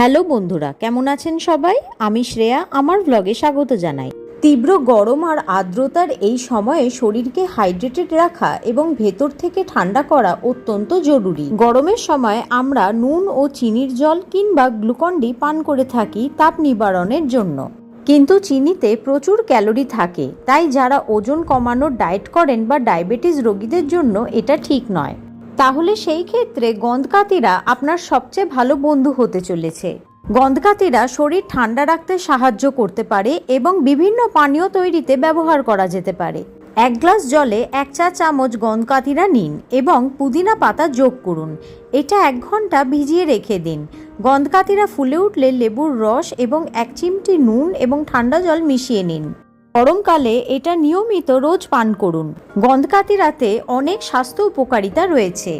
Hello বন্ধুরা, কেমন আছেন সবাই? আমি শ্রেয়া, আমার ব্লগে স্বাগত জানাই। তীব্র গরম আর আর্দ্রতার এই সময়ে শরীরকে হাইড্রেটেড রাখা এবং ভেতর থেকে ঠান্ডা করা অত্যন্ত জরুরি। গরমের সময় আমরা নুন ও চিনির জল কিংবা গ্লুকন্ডি পান করে থাকি তাপ নিবারণের জন্য। কিন্তু চিনিতে প্রচুর ক্যালোরি থাকে, তাই যারা ওজন কমানোর ডায়েট করেন বা ডায়াবেটিস রোগীদের জন্য এটা ঠিক নয়। তাহলে সেই ক্ষেত্রে গন্ধকাতিরা আপনার সবচেয়ে ভালো বন্ধু হতে চলেছে। গন্ধকাতিরা শরীর ঠান্ডা রাখতে সাহায্য করতে পারে এবং বিভিন্ন পানীয় তৈরিতে ব্যবহার করা যেতে পারে। এক গ্লাস জলে এক চা চামচ গন্ধকাতিরা নিন এবং পুদিনা পাতা যোগ করুন। এটা এক ঘণ্টা ভিজিয়ে রেখে দিন। গন্ধকাতিরা ফুলে উঠলে লেবুর রস এবং এক চিমটি নুন এবং ঠান্ডা জল মিশিয়ে নিন। গরমকালে এটা নিয়মিত রোজ পান করুন। গন্ধকাতিরাতে অনেক স্বাস্থ্য উপকারিতা রয়েছে।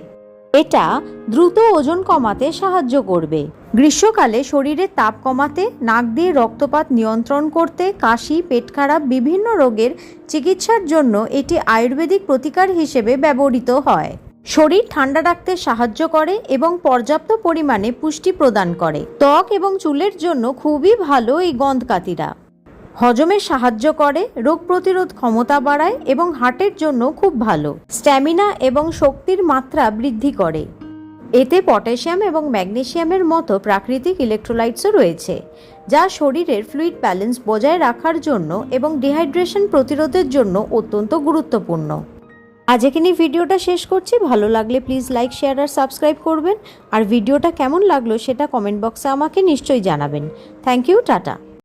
এটা দ্রুত ওজন কমাতে সাহায্য করবে। গ্রীষ্মকালে শরীরের তাপ কমাতে, নাক দিয়ে রক্তপাত নিয়ন্ত্রণ করতে, কাশি, পেট খারাপ, বিভিন্ন রোগের চিকিৎসার জন্য এটি আয়ুর্বেদিক প্রতিকার হিসেবে ব্যবহৃত হয়। শরীর ঠান্ডা রাখতে সাহায্য করে এবং পর্যাপ্ত পরিমাণে পুষ্টি প্রদান করে। ত্বক এবং চুলের জন্য খুবই ভালো এই গন্ধকাতিরা। হজমে সাহায্য করে, রোগ প্রতিরোধ ক্ষমতা বাড়ায় এবং হার্টের জন্য খুব ভালো। স্ট্যামিনা এবং শক্তির মাত্রা বৃদ্ধি করে। এতে পটাশিয়াম এবং ম্যাগনেশিয়ামের মতো প্রাকৃতিক ইলেকট্রোলাইটসও রয়েছে, যা শরীরের ফ্লুইড ব্যালেন্স বজায় রাখার জন্য এবং ডিহাইড্রেশন প্রতিরোধের জন্য অত্যন্ত গুরুত্বপূর্ণ। আজ এখানে ভিডিওটা শেষ করছি। ভালো লাগলে প্লিজ লাইক শেয়ার আর সাবস্ক্রাইব করবেন। আর ভিডিওটা কেমন লাগল সেটা কমেন্ট বক্সে আমাকে নিশ্চয়ই জানাবেন। Thank you tata.